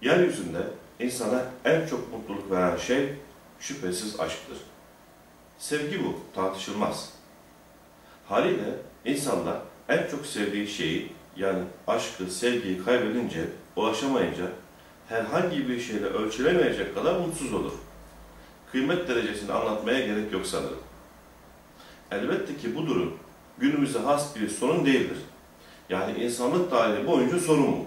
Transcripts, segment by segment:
Yeryüzünde insana en çok mutluluk veren şey şüphesiz aşktır. Sevgi bu, tartışılmaz. Haliyle insanlar en çok sevdiği şeyi yani aşkı, sevgiyi kaybedince, ulaşamayınca herhangi bir şeyle ölçülemeyecek kadar mutsuz olur. Kıymet derecesini anlatmaya gerek yok sanırım. Elbette ki bu durum günümüze has bir sorun değildir. Yani insanlık tarihi boyunca sorun bu.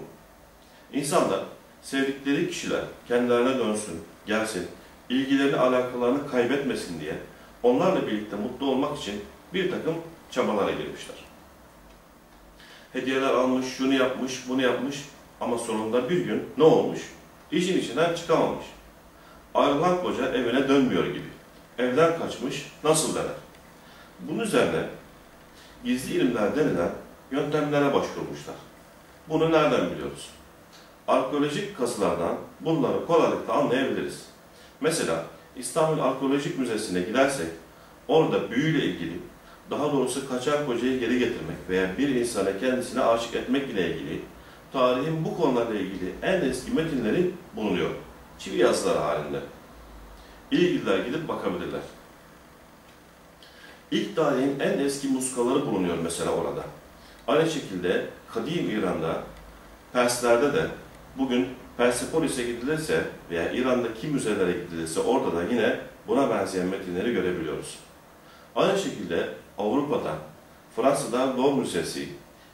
İnsanlar sevdikleri kişiler kendilerine dönsün, gelsin, ilgilerini, alakalarını kaybetmesin diye onlarla birlikte mutlu olmak için bir takım çabalara girmişler. Hediyeler almış, şunu yapmış, bunu yapmış ama sonunda bir gün ne olmuş? İşin içinden çıkamamış. Ayrılan koca evine dönmüyor gibi. Evden kaçmış, nasıl dener? Bunun üzerine gizli ilimler denilen yöntemlere başvurmuşlar. Bunu nereden biliyoruz? Arkeolojik kazılardan bunları kolaylıkla anlayabiliriz. Mesela İstanbul Arkeolojik Müzesi'ne gidersek orada büyüyle ilgili, daha doğrusu kaçan kocayı geri getirmek veya bir insana kendisine aşık etmek ile ilgili tarihin bu konularla ilgili en eski metinleri bulunuyor. Çivi yazıları halinde. İlgililer gidip bakabilirler. İlk tarihin en eski muskaları bulunuyor mesela orada. Aynı şekilde Kadim İran'da, Perslerde de bugün Persepolis'e gidilirse veya İran'daki müzelere gidilirse orada da yine buna benzeyen metinleri görebiliyoruz. Aynı şekilde Avrupa'da, Fransa'da Louvre Müzesi,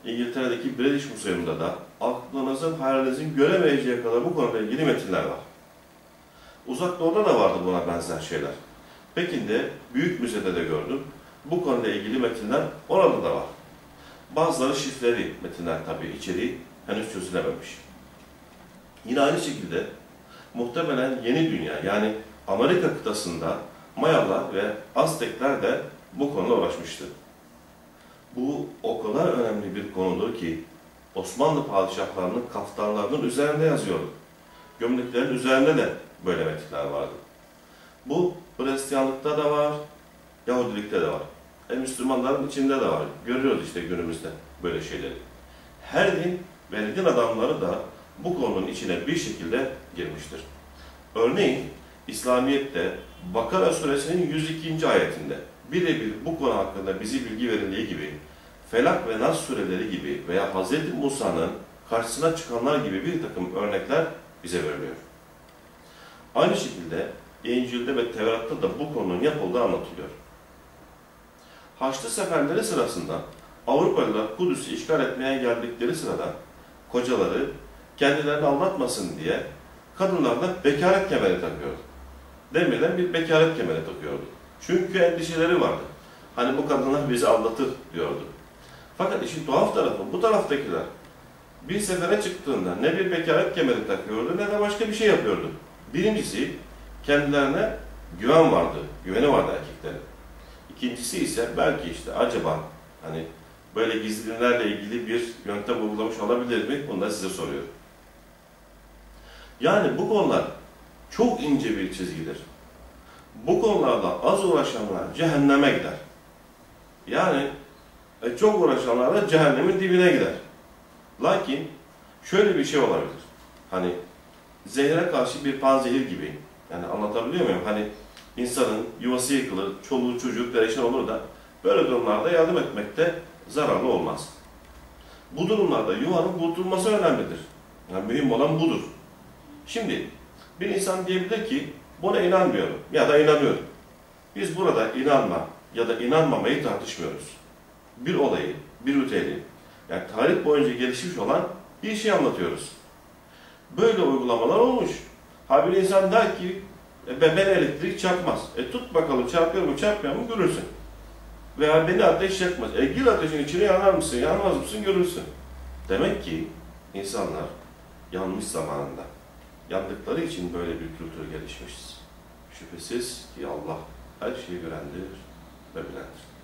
İngiltere'deki British Museum'da da aklınızın, hayalinizin göremeyeceği kadar bu konuyla ilgili metinler var. Uzak Doğu'da da vardı buna benzer şeyler. Pekin'de Büyük Müze'de de gördüm. Bu konuyla ilgili metinler orada da var. Bazıları şifreli metinler tabii içeriği henüz çözülememiş. Yine aynı şekilde muhtemelen yeni dünya yani Amerika kıtasında Mayalar ve Aztekler de bu konuda uğraşmıştı. Bu o kadar önemli bir konudur ki Osmanlı padişahlarının kaftanlarının üzerinde yazıyordu. Gömleklerin üzerinde de böyle metinler vardı. Bu Hristiyanlıkta da var, Yahudilikte de var. E, Müslümanların içinde de var. Görüyoruz işte günümüzde böyle şeyleri. Her din ve din adamları da bu konunun içine bir şekilde girmiştir. Örneğin İslamiyet'te Bakara suresinin 102. ayetinde birebir bu konu hakkında bizi bilgi verildiği gibi Felak ve Nas sureleri gibi veya Hz. Musa'nın karşısına çıkanlar gibi bir takım örnekler bize veriliyor. Aynı şekilde İncil'de ve Tevrat'ta da bu konunun yapıldığı anlatılıyor. Haçlı seferleri sırasında Avrupalılar Kudüs'ü işgal etmeye geldikleri sırada kocaları kendilerini aldatmasın diye kadınlarına bekaret kemeri takıyordu. Demeden bir bekaret kemeri takıyordu. Çünkü endişeleri vardı. Hani bu kadınlar bizi aldatır diyordu. Fakat işin tuhaf tarafı bu taraftakiler bir sefere çıktığında ne bir bekaret kemeri takıyordu ne de başka bir şey yapıyordu. Birincisi kendilerine güven vardı, güveni vardı erkeklerin. İkincisi ise belki işte acaba hani böyle gizlilerle ilgili bir yöntem uygulamış olabilir mi? Bunu da size soruyorum. Yani bu konular çok ince bir çizgidir. Bu konularda az uğraşanlar cehenneme gider. Yani e, çok uğraşanlar da cehennemin dibine gider. Lakin şöyle bir şey olabilir. Hani zehre karşı bir panzehir gibi. Yani anlatabiliyor muyum? Hani insanın yuvası yıkılır, çoluğu çocuğu perişan olur da böyle durumlarda yardım etmekte zararlı olmaz. Bu durumlarda yuvanın kurtulması önemlidir. Yani mühim olan budur. Şimdi bir insan diyebilir ki buna inanmıyorum ya da inanıyorum. Biz burada inanma ya da inanmamayı tartışmıyoruz. Bir olayı, bir ritüeli, yani tarih boyunca gelişmiş olan bir şey anlatıyoruz. Böyle uygulamalar olmuş. Ha bir insan der ki e, ben elektrik çarpmaz. E tut bakalım çarpıyor mu çarpmıyor mu görürsün. Veya beni ateş yakmaz. E gir ateşin içine yanar mısın yanmaz mısın görürsün. Demek ki insanlar yanmış zamanında yandıkları için böyle bir kültür gelişmiş. Şüphesiz ki Allah her şeyi görendir ve bilendir.